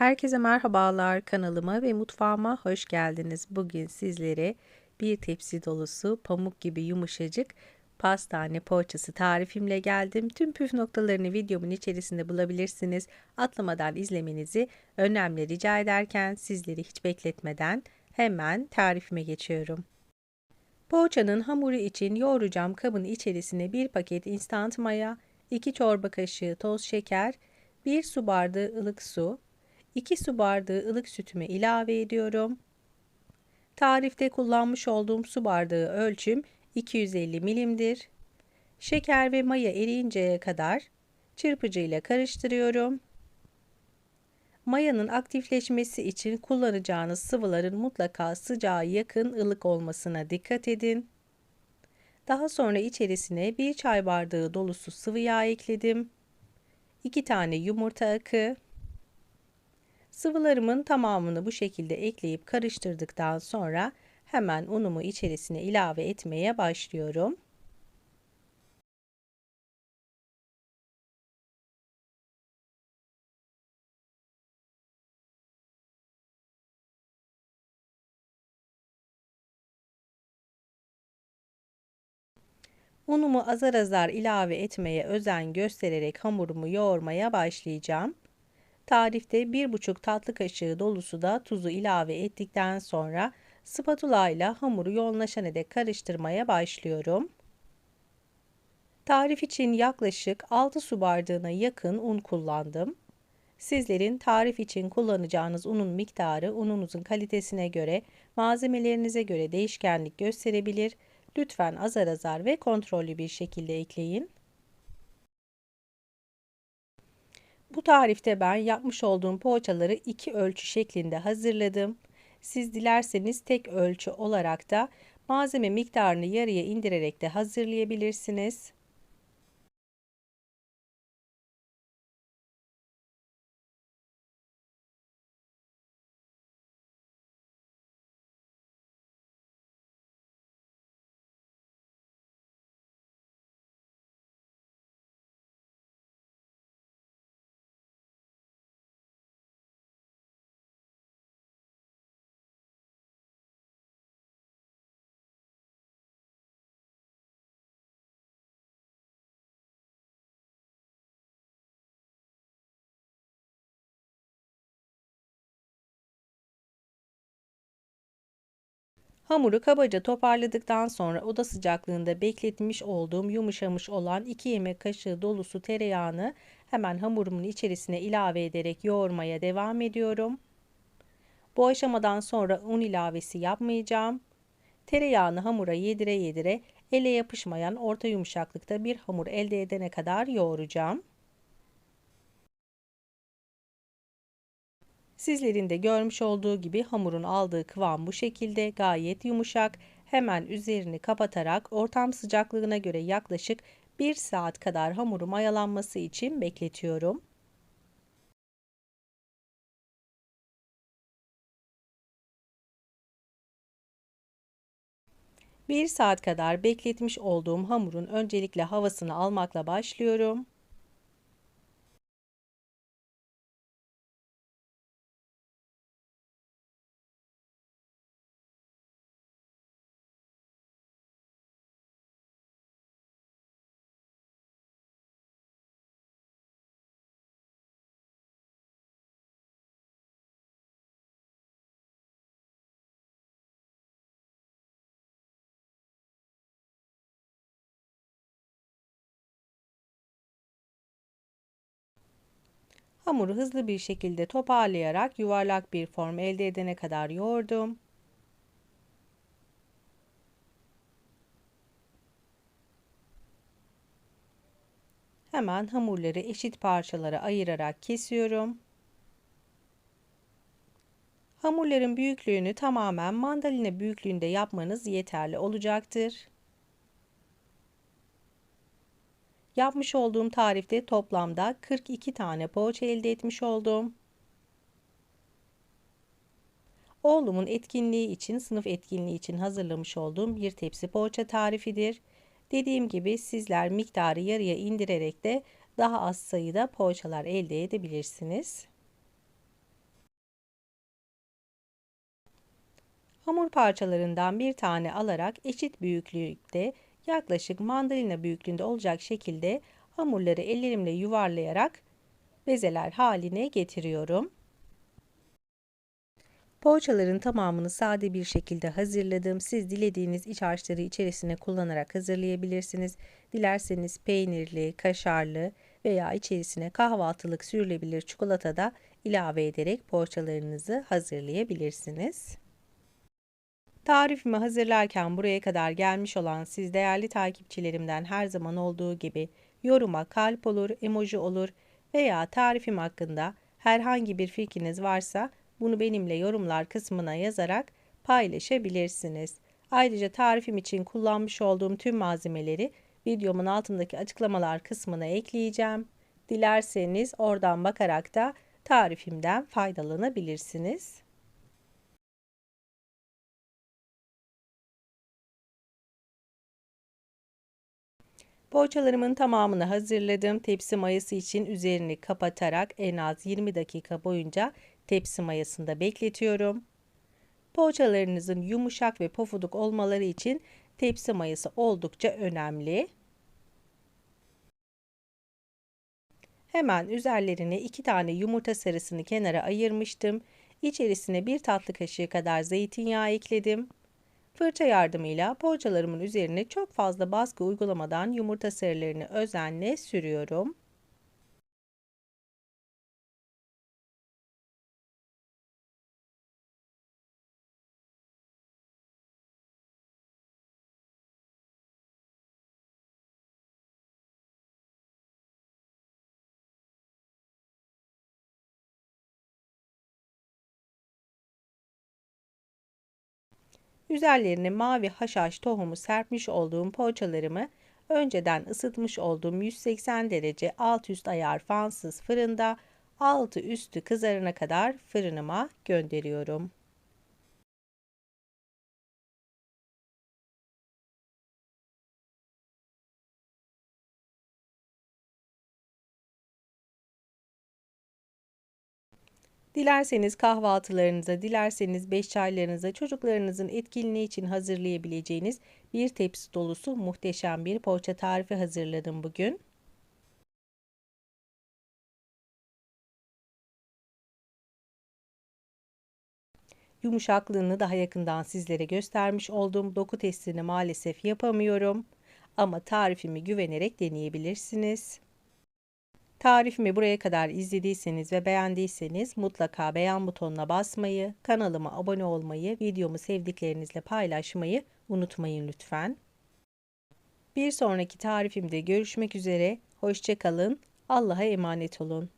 Herkese merhabalar kanalıma ve mutfağıma hoş geldiniz. Bugün sizlere bir tepsi dolusu pamuk gibi yumuşacık pastane poğaçası tarifimle geldim. Tüm püf noktalarını videomun içerisinde bulabilirsiniz. Atlamadan izlemenizi önemli rica ederken sizleri hiç bekletmeden hemen tarifime geçiyorum. Poğaçanın hamuru için yoğuracağım kabın içerisine bir paket instant maya, 2 çorba kaşığı toz şeker, 1 su bardağı ılık su, 2 su bardağı ılık sütümü ilave ediyorum. Tarifte kullanmış olduğum su bardağı ölçüm 250 milimdir. Şeker ve maya eriyinceye kadar çırpıcı ile karıştırıyorum. Mayanın aktifleşmesi için kullanacağınız sıvıların mutlaka sıcağa yakın ılık olmasına dikkat edin. Daha sonra içerisine bir çay bardağı dolusu sıvı yağ ekledim. 2 tane yumurta akı, Sıvılarımın tamamını bu şekilde ekleyip karıştırdıktan sonra hemen unumu içerisine ilave etmeye başlıyorum. Unumu azar azar ilave etmeye özen göstererek hamurumu yoğurmaya başlayacağım. Tarifte 1,5 tatlı kaşığı dolusu da tuzu ilave ettikten sonra spatula ile hamuru yoğunlaşana dek karıştırmaya başlıyorum. Tarif için yaklaşık 6 su bardağına yakın un kullandım. Sizlerin tarif için kullanacağınız unun miktarı ununuzun kalitesine göre, malzemelerinize göre değişkenlik gösterebilir. Lütfen azar azar ve kontrollü bir şekilde ekleyin. Bu tarifte ben yapmış olduğum poğaçaları iki ölçü şeklinde hazırladım. Siz dilerseniz tek ölçü olarak da malzeme miktarını yarıya indirerek de hazırlayabilirsiniz. Hamuru kabaca toparladıktan sonra oda sıcaklığında bekletmiş olduğum yumuşamış olan 2 yemek kaşığı dolusu tereyağını hemen hamurumun içerisine ilave ederek yoğurmaya devam ediyorum. Bu aşamadan sonra un ilavesi yapmayacağım. Tereyağını hamura yedire yedire ele yapışmayan orta yumuşaklıkta bir hamur elde edene kadar yoğuracağım. Sizlerin de görmüş olduğu gibi hamurun aldığı kıvam bu şekilde gayet yumuşak. Hemen üzerini kapatarak ortam sıcaklığına göre yaklaşık 1 saat kadar hamuru mayalanması için bekletiyorum. Bir saat kadar bekletmiş olduğum hamurun öncelikle havasını almakla başlıyorum. Hamuru hızlı bir şekilde toparlayarak yuvarlak bir form elde edene kadar yoğurdum. Hemen hamurları eşit parçalara ayırarak kesiyorum. Hamurların büyüklüğünü tamamen mandalina büyüklüğünde yapmanız yeterli olacaktır. Yapmış olduğum tarifte toplamda 42 tane poğaça elde etmiş oldum. Oğlumun etkinliği için, sınıf etkinliği için hazırlamış olduğum bir tepsi poğaça tarifidir. Dediğim gibi sizler miktarı yarıya indirerek de daha az sayıda poğaçalar elde edebilirsiniz. Hamur parçalarından bir tane alarak eşit büyüklükte yaklaşık mandalina büyüklüğünde olacak şekilde hamurları ellerimle yuvarlayarak bezeler haline getiriyorum. Poğaçaların tamamını sade bir şekilde hazırladım. Siz dilediğiniz iç harçları içerisine kullanarak hazırlayabilirsiniz. Dilerseniz peynirli, kaşarlı veya içerisine kahvaltılık sürülebilir çikolata da ilave ederek poğaçalarınızı hazırlayabilirsiniz. Tarifimi hazırlarken buraya kadar gelmiş olan siz değerli takipçilerimden her zaman olduğu gibi yoruma kalp olur, emoji olur veya tarifim hakkında herhangi bir fikriniz varsa bunu benimle yorumlar kısmına yazarak paylaşabilirsiniz. Ayrıca tarifim için kullanmış olduğum tüm malzemeleri videomun altındaki açıklamalar kısmına ekleyeceğim. Dilerseniz oradan bakarak da tarifimden faydalanabilirsiniz. Poğaçalarımın tamamını hazırladım. Tepsi mayası için üzerini kapatarak en az 20 dakika boyunca tepsi mayasında bekletiyorum. Poğaçalarınızın yumuşak ve pofuduk olmaları için tepsi mayası oldukça önemli. Hemen üzerlerine 2 tane yumurta sarısını kenara ayırmıştım. İçerisine 1 tatlı kaşığı kadar zeytinyağı ekledim. Fırça yardımıyla poğaçalarımın üzerine çok fazla baskı uygulamadan yumurta sarılarını özenle sürüyorum. Üzerlerine mavi haşhaş tohumu serpmiş olduğum poğaçalarımı önceden ısıtmış olduğum 180 derece alt üst ayar fansız fırında altı üstü kızarana kadar fırınıma gönderiyorum. Dilerseniz kahvaltılarınıza, dilerseniz beş çaylarınıza, çocuklarınızın etkinliği için hazırlayabileceğiniz bir tepsi dolusu muhteşem bir poğaça tarifi hazırladım bugün. Yumuşaklığını daha yakından sizlere göstermiş olduğum doku testini maalesef yapamıyorum. Ama tarifimi güvenerek deneyebilirsiniz. Tarifimi buraya kadar izlediyseniz ve beğendiyseniz mutlaka beğen butonuna basmayı, kanalıma abone olmayı, videomu sevdiklerinizle paylaşmayı unutmayın lütfen. Bir sonraki tarifimde görüşmek üzere, hoşçakalın, Allah'a emanet olun.